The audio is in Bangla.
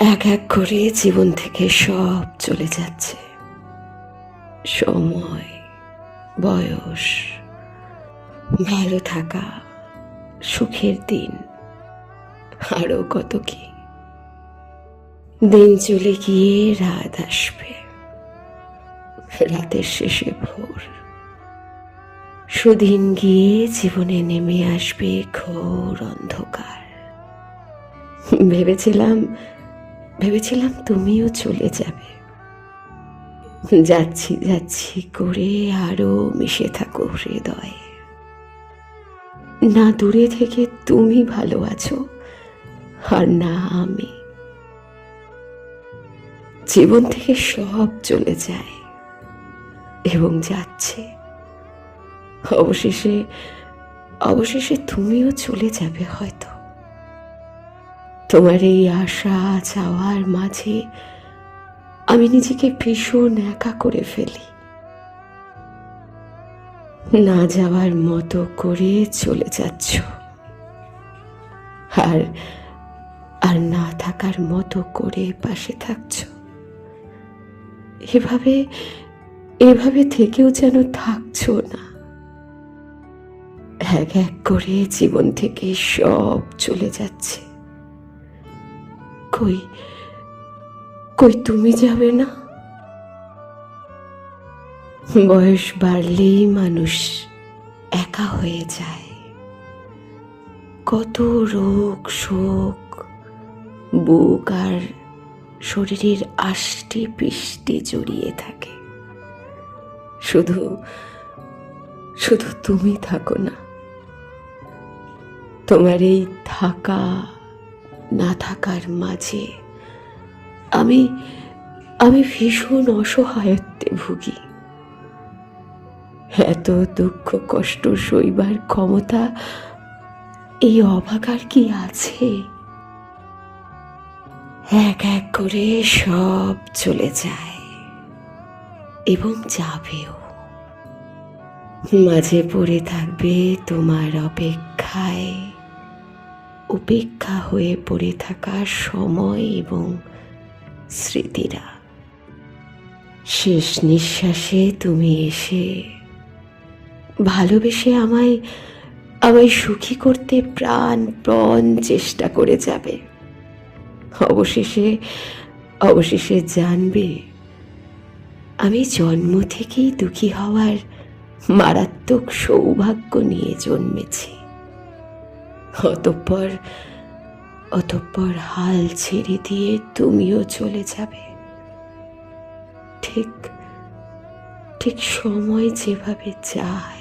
এক এক করে জীবন থেকে সব চলে যাচ্ছে। সময়, বয়স, ভালো থাকা, সুখের দিন আরও কত কি। দিন চলে গিয়ে রাত আসবে। রাতের শেষে ভোর। সুদিন গিয়ে জীবনে নেমে আসবে ঘোর অন্ধকার। ভেবেছিলাম ভেবেছিলাম তুমিও চলে যাবে। যাচ্ছি যাচ্ছি করে আরও মিশে থাকো হৃদয়ে। না দূরে থেকে তুমি ভালো আছো, আর না আমি। জীবন থেকে সব চলে যায় এবং যাচ্ছে। অবশেষে অবশেষে তুমিও চলে যাবে হয়তো। তোমার এই আশা, চাওয়ার মাঝে আমি নিজেকে ভীষণ একা করে ফেলি। না যাওয়ার মতো করে চলে যাচ্ছ। আর আর না থাকার মতো করে পাশে থাকছো। এভাবে এভাবে থেকেও যেন থাকছো না। এক এক করে জীবন থেকে সব চলে যাচ্ছে। কই? কই তুমি যাবে না? বয়স বাড়লেই মানুষ একা হয়ে যায়। কত রোগ, শোক, বুক আর শরীরের আষ্টে পৃষ্ঠে জড়িয়ে থাকে। শুধু শুধু তুমি থাকো না। তোমার এই থাকা না থাকার মাঝে আমি আমি ভীষণ অসহায়ত্বে ভুগি। এত দুঃখ কষ্ট সইবার ক্ষমতা, এই অভাগার কি আছে? এক এক করে সব চলে যায় এবং যাবেও। মাঝে পড়ে থাকবে তোমার অপেক্ষায়। উপেক্ষা হয়ে পড়ে থাকা সময় এবং স্মৃতিরা। শেষ নিঃশ্বাসে তুমি এসে ভালোবেসে আমায় আমায় সুখী করতে প্রাণ প্রণ চেষ্টা করে যাবে। অবশেষে অবশেষে জানবে, আমি জন্ম থেকেই দুঃখী হওয়ার মারাত্মক সৌভাগ্য নিয়ে জন্মেছি। অতঃপর অতঃপর হাল ছেড়ে দিয়ে তুমিও চলে যাবে। ঠিক ঠিক সময় যেভাবে যায়